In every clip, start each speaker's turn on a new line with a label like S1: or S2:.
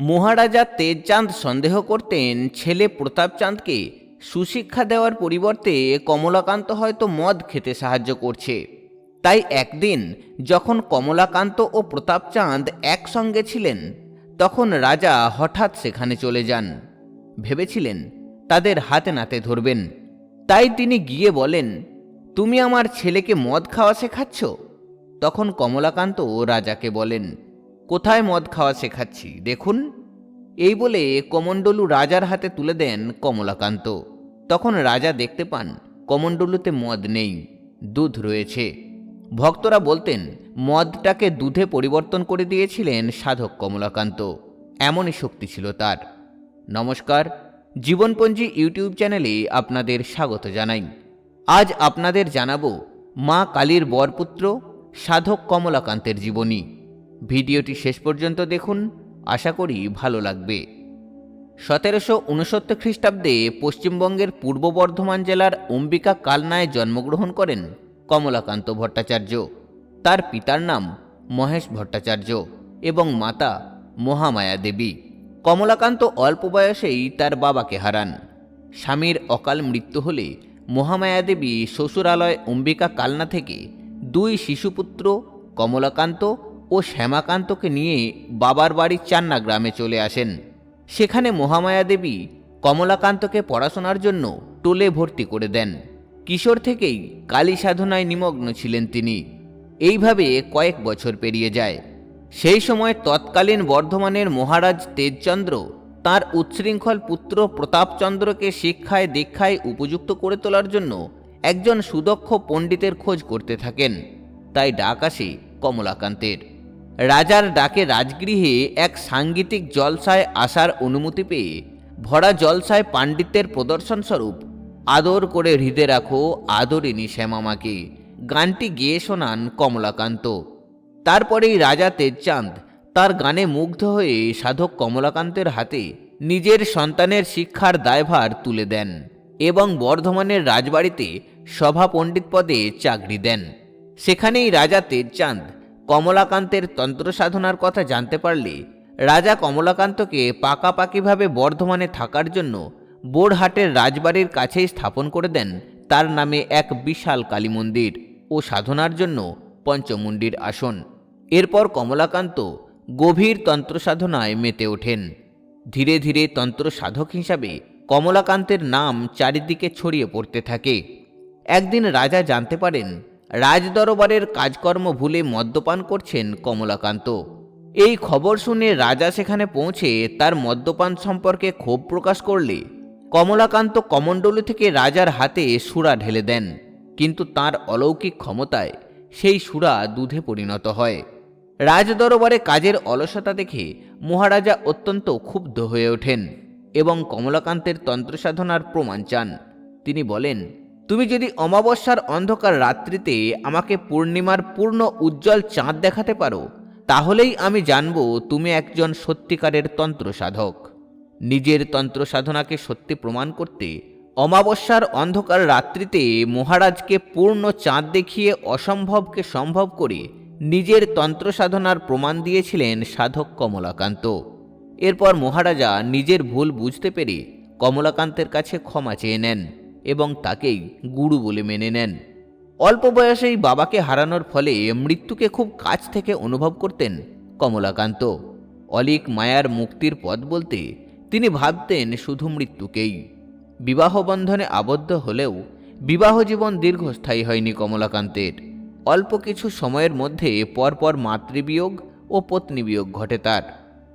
S1: মহারাজা তেজচাঁদ সন্দেহ করতেন, ছেলে প্রতাপচাঁদকে সুশিক্ষা দেওয়ার পরিবর্তে কমলাকান্ত হয়তো মদ খেতে সাহায্য করছে। তাই একদিন যখন কমলাকান্ত ও প্রতাপচাঁদ একসঙ্গে ছিলেন, তখন রাজা হঠাৎ সেখানে চলে যান। ভেবেছিলেন, তাদের হাতে নাতে ধরবেন। তাই তিনি গিয়ে বলেন, তুমি আমার ছেলেকে মদ খাওয়া শেখাচ্ছ তখন কমলাকান্ত রাজাকে বলেন কোথায় মদ খাওয়া শেখাচ্ছি? দেখুন। এই বলে কমণ্ডলু রাজার হাতে তুলে দেন কমলাকান্ত। তখন রাজা দেখতে পান কমণ্ডলুতে মদ নেই, দুধ রয়েছে। ভক্তরা বলতেন, মদটাকে দুধে পরিবর্তন করে দিয়েছিলেন সাধক কমলাকান্ত। এমনই শক্তি ছিল তার। নমস্কার। জীবনপঞ্জি ইউটিউব চ্যানেলে আপনাদের স্বাগত জানাই। আজ আপনাদের জানাব মা কালীর বরপুত্র সাধক কমলাকান্তের জীবনী। ভিডিওটি শেষ পর্যন্ত দেখুন, আশা করি ভালো লাগবে। সতেরোশো উনসত্তর খ্রিস্টাব্দে পশ্চিমবঙ্গের পূর্ব বর্ধমান জেলার অম্বিকা কালনায় জন্মগ্রহণ করেন কমলাকান্ত ভট্টাচার্য। তার পিতার নাম মহেশ ভট্টাচার্য এবং মাতা মহামায়া দেবী। কমলাকান্ত অল্প বয়সেই তার বাবাকে হারান। স্বামীর অকাল মৃত্যু হলে মহামায়া দেবী শ্বশুরালয় অম্বিকা কালনা থেকে দুই শিশুপুত্র কমলাকান্ত ও শ্যামাকান্তকে নিয়ে বাবার বাড়ির চান্না গ্রামে চলে আসেন। সেখানে মহামায়া দেবী কমলাকান্তকে পড়াশোনার জন্য টোলে ভর্তি করে দেন। কিশোর থেকেই কালী সাধনায় নিমগ্ন ছিলেন তিনি। এইভাবে কয়েক বছর পেরিয়ে যায়। সেই সময় তৎকালীন বর্ধমানের মহারাজ তেজচন্দ্র তার উচ্ছৃঙ্খল পুত্র প্রতাপচন্দ্রকে শিক্ষায় দীক্ষায় উপযুক্ত করে তোলার জন্য একজন সুদক্ষ পণ্ডিতের খোঁজ করতে থাকেন। তাই ডাক আসে কমলাকান্তের। রাজার ডাকে রাজগৃহে এক সাংগীতিক জলসায় আসার অনুমতি পেয়ে ভরা জলসায় পাণ্ডিত্যের প্রদর্শনস্বরূপ আদর করে হৃদে রাখো আদরিনী শ্যামামাকে। গানটি গেয়ে শোনান কমলাকান্ত। তারপরেই রাজা তেজচাঁদ তার গানে মুগ্ধ হয়ে সাধক কমলাকান্তের হাতে নিজের সন্তানের শিক্ষার দায়ভার তুলে দেন এবং বর্ধমানের রাজবাড়িতে সভা পণ্ডিত পদে চাকরি দেন। সেখানেই রাজা তেজচাঁদ কমলাকান্তের তন্ত্র সাধনার কথা জানতে পারলে, রাজা কমলাকান্তকে পাকাপাকিভাবে বর্ধমানে থাকার জন্য বোরহাটের রাজবাড়ির কাছেই স্থাপন করে দেন তার নামে এক বিশাল কালী মন্দির ও সাধনার জন্য পঞ্চমুণ্ডির আসন। এরপর কমলাকান্ত গভীর তন্ত্র সাধনায় মেতে ওঠেন। ধীরে ধীরে তন্ত্র সাধক হিসাবে কমলাকান্তের নাম চারিদিকে ছড়িয়ে পড়তে থাকে। একদিন রাজা জানতে পারেন রাজদরবারের কাজকর্ম ভুলে মদ্যপান করছেন কমলাকান্ত। এই খবর শুনে রাজা সেখানে পৌঁছে তার মদ্যপান সম্পর্কে ক্ষোভ প্রকাশ করলে কমলাকান্ত কমণ্ডলু থেকে রাজার হাতে সুরা ঢেলে দেন। কিন্তু তার অলৌকিক ক্ষমতায় সেই সুরা দুধে পরিণত হয়। রাজদরবারে কাজের অলসতা দেখে মহারাজা অত্যন্ত ক্ষুব্ধ হয়ে ওঠেন এবং কমলাকান্তের তন্ত্রসাধনার প্রমাণ চান। তিনি বলেন তুমি যদি অমাবস্যার অন্ধকার রাত্রিতে আমাকে পূর্ণিমার পূর্ণ উজ্জ্বল চাঁদ দেখাতে পারো, তাহলেই আমি জানব তুমি একজন সত্যিকারের তন্ত্র সাধক নিজের তন্ত্র সাধনাকে সত্যি প্রমাণ করতে অমাবস্যার অন্ধকার রাত্রিতে মহারাজকে পূর্ণ চাঁদ দেখিয়ে অসম্ভবকে সম্ভব করে নিজের তন্ত্র সাধনার প্রমাণ দিয়েছিলেন সাধক কমলাকান্ত। এরপর মহারাজা নিজের ভুল বুঝতে পেরে কমলাকান্তের কাছে ক্ষমা চেয়ে নেন। এবং তাকেই গুরু বলে মেনে নেন। অল্প বয়সেই বাবাকে হারানোর ফলে মৃত্যুকে খুব কাছ থেকে অনুভব করতেন কমলাকান্ত। অলিক মায়ার মুক্তির পথ বলতে তিনি ভাবতেন শুধু মৃত্যুকেই। বিবাহ বন্ধনে আবদ্ধ হলেও বিবাহ জীবন দীর্ঘস্থায়ী হয়নি কমলাকান্তের। অল্প কিছু সময়ের মধ্যে পরপর মাতৃবিয়োগ ও পত্নীবিয়োগ ঘটে তার।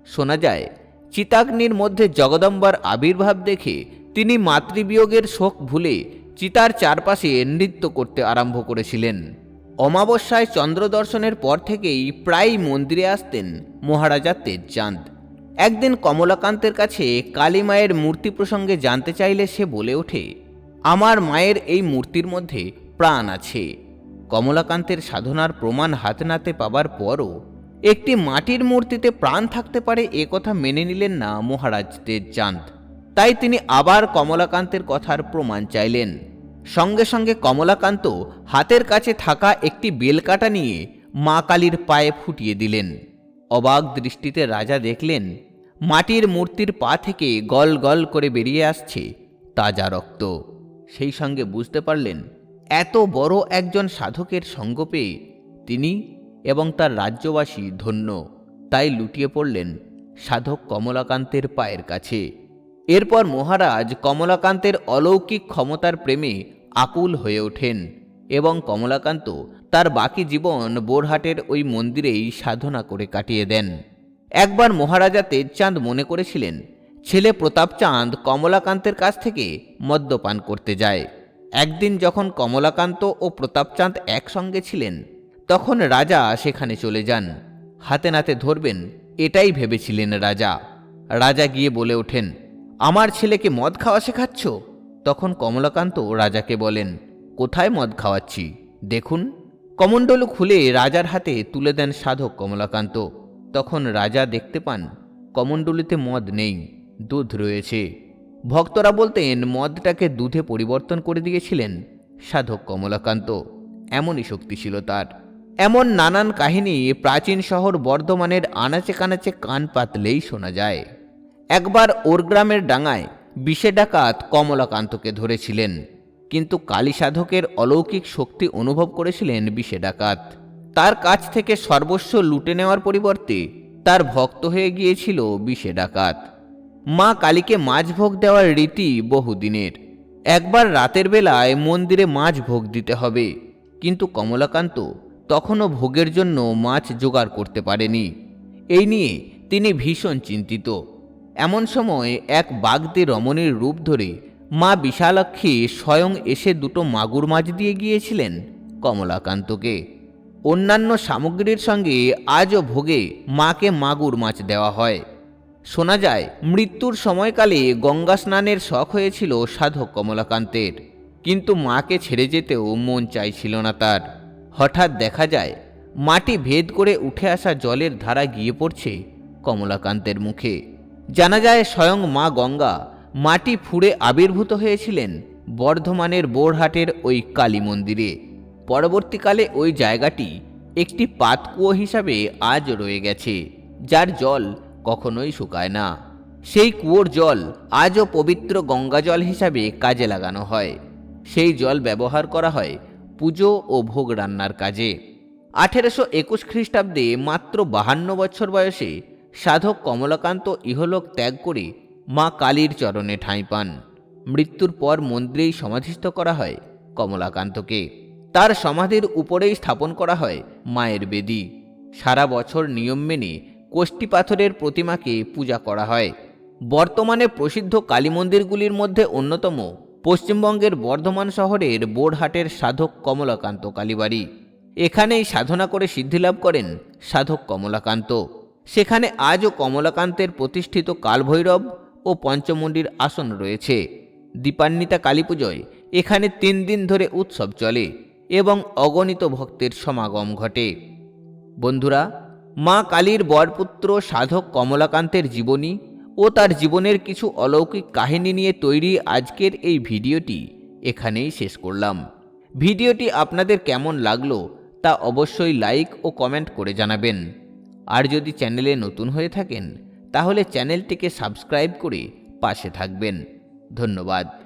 S1: শোনা যায়, চিতাগ্নির মধ্যে জগদম্বার আবির্ভাব দেখে তিনি মাতৃবিয়োগের শোক ভুলে চিতার চারপাশে নৃত্য করতে আরম্ভ করেছিলেন। অমাবস্যায় চন্দ্র দর্শনের পর থেকেই প্রায় মন্দিরে আসতেন মহারাজা তেজচাঁদ। একদিন কমলাকান্তের কাছে কালী মায়ের মূর্তি প্রসঙ্গে জানতে চাইলে সে বলে ওঠে, আমার মায়ের এই মূর্তির মধ্যে প্রাণ আছে কমলাকান্তের সাধনার প্রমাণ হাতে নাতে পাবার পরও একটি মাটির মূর্তিতে প্রাণ থাকতে পারে এ কথা মেনে নিলেন না মহারাজ তেজচাঁদ। তাই তিনি আবার কমলাকান্তের কথার প্রমাণ চাইলেন। সঙ্গে সঙ্গে কমলাকান্ত হাতের কাছে থাকা একটি বেলকাটা নিয়ে মা কালীর পায়ে ফুটিয়ে দিলেন। অবাক দৃষ্টিতে রাজা দেখলেন, মাটির মূর্তির পা থেকে গল গল করে বেরিয়ে আসছে তাজা রক্ত। সেই সঙ্গে বুঝতে পারলেন, এত বড় একজন সাধকের সঙ্গ পেয়ে তিনি এবং তার রাজ্যবাসী ধন্য। তাই লুটিয়ে পড়লেন সাধক কমলাকান্তের পায়ের কাছে। এরপর মহারাজ কমলাকান্তের অলৌকিক ক্ষমতার প্রেমে আকুল হয়ে ওঠেন এবং কমলাকান্ত তার বাকি জীবন বোরহাটের ওই মন্দিরেই সাধনা করে কাটিয়ে দেন। একবার মহারাজা তেজচাঁদ মনে করেছিলেন, ছেলে প্রতাপচাঁদ কমলাকান্তের কাছ থেকে মদ্যপান করতে যায়। একদিন যখন কমলাকান্ত ও প্রতাপচাঁদ একসঙ্গে ছিলেন, তখন রাজা সেখানে চলে যান। হাতে নাতে ধরবেন, এটাই ভেবেছিলেন রাজা। রাজা গিয়ে বলে ওঠেন আমার ছেলেকে মদ খাওয়া শেখাচ্ছ? তখন কমলাকান্ত রাজাকে বলেন, কোথায় মদ খাওয়াচ্ছি? দেখুন। কমণ্ডলু খুলে রাজার হাতে তুলে দেন সাধক কমলাকান্ত। তখন রাজা দেখতে পান, কমণ্ডলুতে মদ নেই, দুধ রয়েছে। ভক্তরা বলতেন, মদটাকে দুধে পরিবর্তন করে দিয়েছিলেন সাধক কমলাকান্ত। এমনই শক্তি ছিল তার এমন নানান কাহিনী প্রাচীন শহর বর্ধমানের আনাচে কানাচে কান পাতলেই শোনা যায়। একবার ওর গ্রামের ডাঙায় বিষে ডাকাত কমলাকান্তকে ধরেছিলেন, কিন্তু কালী সাধকের অলৌকিক শক্তি অনুভব করেছিলেন বিষে ডাকাত। তার কাছ থেকে সর্বস্ব লুটে নেওয়ার পরিবর্তে তার ভক্ত হয়ে গিয়েছিল বিষে ডাকাত। মা কালীকে মাছ ভোগ দেওয়ার রীতি বহুদিনের। একবার রাতের বেলায় মন্দিরে মাছ ভোগ দিতে হবে, কিন্তু কমলাকান্ত তখনও ভোগের জন্য মাছ জোগাড় করতে পারেনি। এই নিয়ে তিনি ভীষণ চিন্তিত। এমন সময় এক বাগদে রমণীর রূপ ধরে মা বিশালাক্ষী স্বয়ং এসে দুটো মাগুর মাছ দিয়ে গিয়েছিলেন কমলাকান্তকে। অন্যান্য সামগ্রীর সঙ্গে আজও ভোগে মাকে মাগুর মাছ দেওয়া হয়। শোনা যায়, মৃত্যুর সময়কালে গঙ্গা স্নানের শখ হয়েছিল সাধক কমলাকান্তের, কিন্তু মাকে ছেড়ে যেতেও মন চাইছিল না তার। হঠাৎ দেখা যায়, মাটি ভেদ করে উঠে আসা জলের ধারা গিয়ে পড়ছে কমলাকান্তের মুখে। জানা যায় স্বয়ং মা গঙ্গা মাটি ফুঁড়ে আবির্ভূত হয়েছিলেন বর্ধমানের বোরহাটের ওই কালী মন্দিরে। পরবর্তীকালে ওই জায়গাটি একটি পাতকুয়ো হিসাবে আজ রয়ে গেছে, যার জল কখনোই শুকায় না। সেই কুয়োর জল আজও পবিত্র গঙ্গা জল হিসাবে কাজে লাগানো হয়। সেই জল ব্যবহার করা হয় পুজো ও ভোগ রান্নার কাজে। আঠেরোশো একুশ খ্রিস্টাব্দে মাত্র বাহান্ন বছর বয়সে সাধক কমলাকান্ত ইহলোক ত্যাগ করে মা কালীর চরণে ঠাঁই পান। মৃত্যুর পর মন্দিরেই সমাধিস্থ করা হয় কমলাকান্তকে। তার সমাধির উপরেই স্থাপন করা হয় মায়ের বেদি। সারা বছর নিয়ম মেনে কোষ্টি পাথরের প্রতিমাকে পূজা করা হয়। বর্তমানে প্রসিদ্ধ কালী মন্দিরগুলির মধ্যে অন্যতম পশ্চিমবঙ্গের বর্ধমান শহরের বোরহাটের সাধক কমলাকান্ত কালীবাড়ি। এখানেই সাধনা করে সিদ্ধিলাভ করেন সাধক কমলাকান্ত। সেখানে আজও কমলাকান্তের প্রতিষ্ঠিত কালভৈরব ও পঞ্চমন্ডির আসন রয়েছে। দীপান্বিতা কালী পুজোয় এখানে তিন দিন ধরে উৎসব চলে এবং অগণিত ভক্তের সমাগম ঘটে। বন্ধুরা, মা কালীর বরপুত্র সাধক কমলাকান্তের জীবনী ও তার জীবনের কিছু অলৌকিক কাহিনী নিয়ে তৈরি আজকের এই ভিডিওটি এখানেই শেষ করলাম। ভিডিওটি আপনাদের কেমন লাগল তা অবশ্যই লাইক ও কমেন্ট করে জানাবেন। আর যদি চ্যানেলে নতুন হয়ে থাকেন তাহলে চ্যানেলটিকে সাবস্ক্রাইব করে পাশে থাকবেন। ধন্যবাদ।